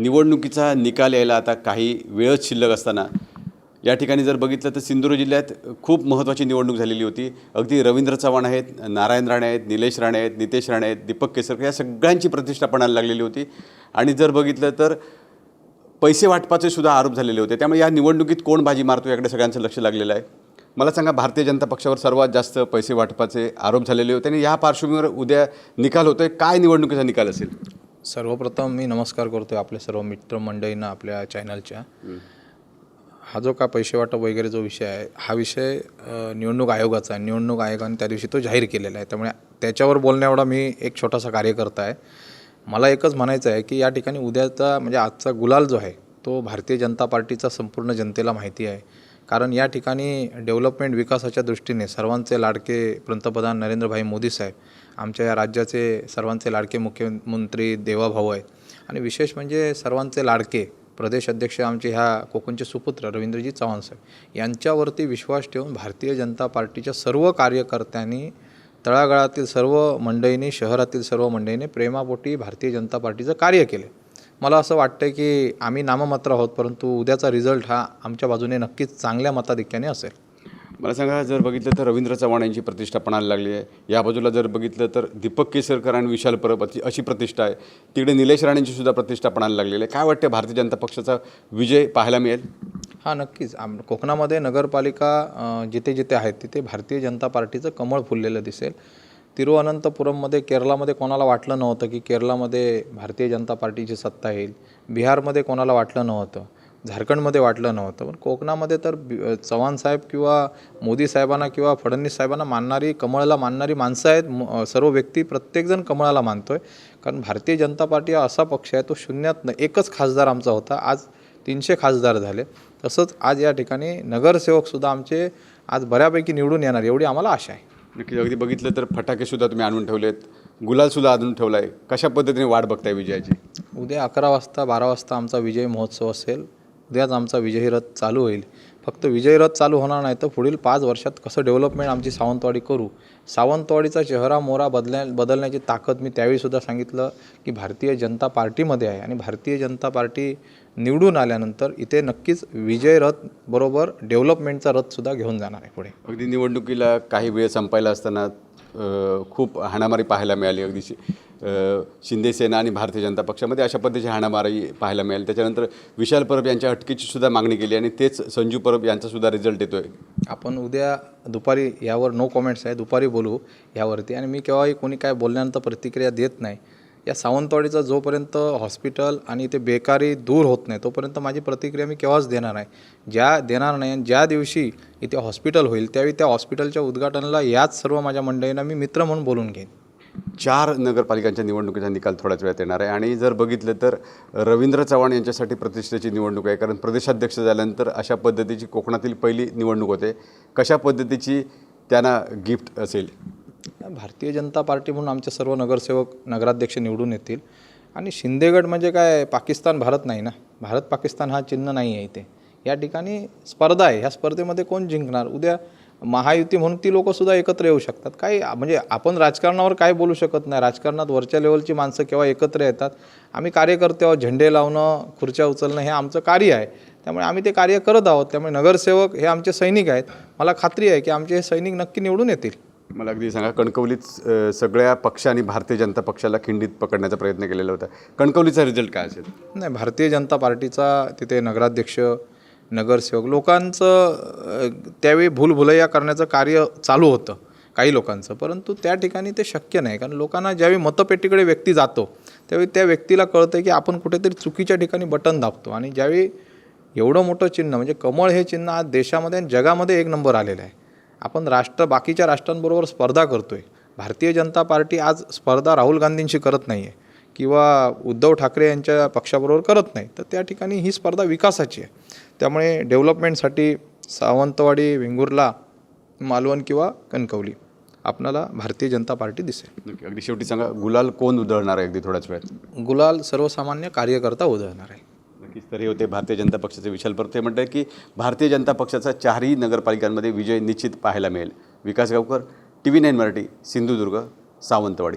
निवडणुकीचा निकाल यायला आता काही वेळच शिल्लक असताना या ठिकाणी जर बघितलं तर सिंधुदुर्ग जिल्ह्यात खूप महत्त्वाची निवडणूक झालेली होती. अगदी रवींद्र चव्हाण आहेत नारायण राणे आहेत निलेश राणे आहेत नितेश राणे आहेत दीपक केसरकर या सगळ्यांची प्रतिष्ठा पणाला लागलेली होती. आणि जर बघितलं तर पैसे वाटपाचे सुद्धा आरोप झालेले होते. त्यामुळे या निवडणुकीत कोण बाजी मारतो याकडे सगळ्यांचं लक्ष लागलेलं आहे. मला सांगा भारतीय जनता पक्षावर सर्वात जास्त पैसे वाटपाचे आरोप झालेले होते आणि या पार्श्वभूमीवर उद्या निकाल होतोय. काय निवडणुकीचा निकाल असेल? सर्वप्रथम मी नमस्कार करतो आपल्या सर्व मित्रमंडळींना आपल्या चॅनलच्या हा जो का पैसे वाटप वगैरे जो विषय आहे हा विषय निवडणूक आयोगाचा आहे. निवडणूक आयोगाने त्या दिवशी तो जाहीर केलेला आहे. त्यामुळे त्याच्यावर बोलण्याएवढा मी एक छोटासा कार्यकर्ता आहे. मला एकच म्हणायचं आहे की या ठिकाणी उद्याचा म्हणजे आजचा गुलाल जो आहे तो भारतीय जनता पार्टीचा संपूर्ण जनतेला माहिती आहे. कारण या ठिकाणी डेव्हलपमेंट विकासाच्या दृष्टीने सर्वांचे लाडके पंतप्रधान नरेंद्रभाई मोदी साहेब आमच्या या राज्याचे सर्वांचे लाडके मुख्यमंत्री देवाभाऊ आहेत आणि विशेष म्हणजे सर्वांचे लाडके प्रदेश अध्यक्ष आमचे ह्या कोकणचे सुपुत्र रवींद्रजी चव्हाण साहेब यांच्यावरती विश्वास ठेवून भारतीय जनता पार्टीच्या सर्व कार्यकर्त्यांनी तळागाळातील सर्व मंडळींनी शहरातील सर्व मंडळींनी प्रेमापोटी भारतीय जनता पार्टीचं कार्य केले. मला असं वाटतं की आम्ही नाममात्र आहोत परंतु उद्याचा रिझल्ट हा आमच्या बाजूने नक्कीच चांगल्या मताधिक्याने असेल. मला सांगा जर बघितलं तर रवींद्र चव्हाण यांची प्रतिष्ठा पणाला लागली आहे. या बाजूला जर बघितलं तर दीपक केसरकर आणि विशाल परब अशी- अशी प्रतिष्ठा आहे. तिकडे निलेश राणेंची सुद्धा प्रतिष्ठा पणाला लागलेली आहे. काय वाटतं भारतीय जनता पक्षाचा विजय पाहायला मिळेल? हां नक्कीच. आम कोकणामध्ये नगरपालिका जिथे जिथे आहेत तिथे भारतीय जनता पार्टीचं कमळ फुललेलं दिसेल. तिरुअनंतपुरममध्ये केरळामध्ये कोणाला वाटलं नव्हतं की केरळामध्ये भारतीय जनता पार्टीची सत्ता येईल? बिहारमध्ये कोणाला वाटलं नव्हतं? झारखंडमध्ये वाटलं नव्हतं? पण कोकणामध्ये तर चव्हाण साहेब किंवा मोदी साहेबांना किंवा फडणवीस साहेबांना मानणारी कमळाला मानणारी माणसं आहेत. म- सर्व व्यक्ती प्रत्येकजण कमळाला मानतो आहे कारण भारतीय जनता पार्टी हा असा पक्ष आहे तो शून्यात न- एकच खासदार आमचा होता. आज तीनशे खासदार झाले. तसंच आज या ठिकाणी नगरसेवकसुद्धा आमचे आज बऱ्यापैकी निवडून येणार एवढी आम्हाला आशा आहे. नक्की अगदी बघितलं तर फटाकेसुद्धा तुम्ही आणून ठेवलेत. गुलालसुद्धा आणून ठेवला आहे कशा पद्धतीने वाट बघताय विजयाची? उद्या अकरा वाजता बारा वाजता आमचा विजय महोत्सव असेल. उद्याच आमचा विजयी रथ चालू होईल. फक्त विजयरथ चालू होणार नाही तर पुढील पाच वर्षात कसं डेव्हलपमेंट आमची सावंतवाडी करू? सावंतवाडीचा चेहरा मोरा बदल्या बदलण्याची ताकद मी त्यावेळीसुद्धा सांगितलं की भारतीय जनता पार्टीमध्ये आहे आणि भारतीय जनता पार्टी निवडून आल्यानंतर इथे नक्कीच विजय रथ बरोबर डेव्हलपमेंटचा रथसुद्धा घेऊन जाणार आहे पुढे. अगदी निवडणुकीला काही वेळ संपायला असताना खूप हाणामारी पाहायला मिळाली अगदी शिंदेसेना आणि भारतीय जनता पक्षामध्ये अशा पद्धतीची हाणामारी पाहायला मिळाली. त्याच्यानंतर विशाल परब यांच्या अटकेची सुद्धा मागणी केली आणि तेच संजू परब यांचा सुद्धा रिझल्ट येतोय. आपण उद्या दुपारी यावर नो कॉमेंट्स आहे दुपारी बोलू यावरती. आणि मी केव्हाही कोणी काय बोलल्यानंतर प्रतिक्रिया देत नाही या सावंतवाडीचा जोपर्यंत हॉस्पिटल आणि ते बेकारी दूर होत नाही तोपर्यंत माझी प्रतिक्रिया मी केव्हाच देणार नाही. ज्या देणार नाही आणि ज्या दिवशी इथे हॉस्पिटल होईल त्यावेळी त्या हॉस्पिटलच्या उद्घाटनाला याच सर्व माझ्या मंडळींना मी मित्र म्हणून बोलून घेईन. चार नगरपालिकांच्या निवडणुकीचा निकाल थोड्याच वेळात येणार आहे. आणि जर बघितलं तर रवींद्र चव्हाण यांच्यासाठी प्रतिष्ठेची निवडणूक आहे. कारण प्रदेशाध्यक्ष झाल्यानंतर अशा पद्धतीची कोकणातील पहिली निवडणूक होते. कशा पद्धतीची त्यांना गिफ्ट असेल? भारतीय जनता पार्टी म्हणून आमचे सर्व नगरसेवक नगराध्यक्ष निवडून येतील. आणि शिंदेगड म्हणजे काय? पाकिस्तान भारत नाही ना? भारत पाकिस्तान हा चिन्ह नाही आहे इथे. या ठिकाणी स्पर्धा आहे. ह्या स्पर्धेमध्ये कोण जिंकणार? उद्या महायुती म्हणून ती लोकंसुद्धा एकत्र येऊ शकतात. काही म्हणजे आपण राजकारणावर काय बोलू शकत नाही. राजकारणात वरच्या लेवलची माणसं केव्हा एकत्र येतात? आम्ही कार्यकर्ते आहोत झेंडे लावणं खुर्च्या उचलणं हे आमचं कार्य आहे. त्यामुळे आम्ही ते कार्य करत आहोत. त्यामुळे नगरसेवक हे आमचे सैनिक आहेत. मला खात्री आहे की आमचे हे सैनिक नक्की निवडून येतील. मला अगदी सांगा कणकवलीत सगळ्या पक्षांनी भारतीय जनता पक्षाला खिंडीत पकडण्याचा प्रयत्न केलेला होता. कणकवलीचा रिझल्ट काय असेल? नाही भारतीय जनता पार्टीचा तिथे नगराध्यक्ष नगरसेवक. लोकांचं त्यावेळी भूलभुलैया करण्याचं कार्य चालू होतं काही लोकांचं. परंतु त्या ठिकाणी ते शक्य नाही. कारण लोकांना ज्यावेळी मतपेटीकडे व्यक्ती जातो त्यावेळी त्या व्यक्तीला कळतं की आपण कुठेतरी चुकीच्या ठिकाणी बटन दाबतो. आणि ज्यावेळी एवढं मोठं चिन्ह म्हणजे कमळ हे चिन्ह आज देशामध्ये आणि जगामध्ये एक नंबर आलेलं आहे. आपण राष्ट्र बाकीच्या राष्ट्रांबरोबर स्पर्धा करतो आहे भारतीय जनता पार्टी आज स्पर्धा राहुल गांधींशी करत नाही आहे किंवा उद्धव ठाकरे यांच्या पक्षाबरोबर करत नाही. तर त्या ठिकाणी ही स्पर्धा विकासाची आहे. त्यामुळे डेव्हलपमेंटसाठी सावंतवाडी वेंगुर्ला मालवण किंवा कणकवली आपणाला भारतीय जनता पार्टी दिसेल. अगदी शेवटी सांगा गुलाल कोण उधळणार आहे अगदी थोड्याच वेळात? गुलाल सर्वसामान्य कार्यकर्ता उधळणार आहे. नक्कीच तर हे होते भारतीय जनता पक्षाचे विशाल परब ते म्हणतात की भारतीय जनता पक्षाचा चारही नगरपालिकांमध्ये विजय निश्चित पाहायला मिळेल. Vikas Gavkar T V nine Marathi Sindhudurg Sawantwadi.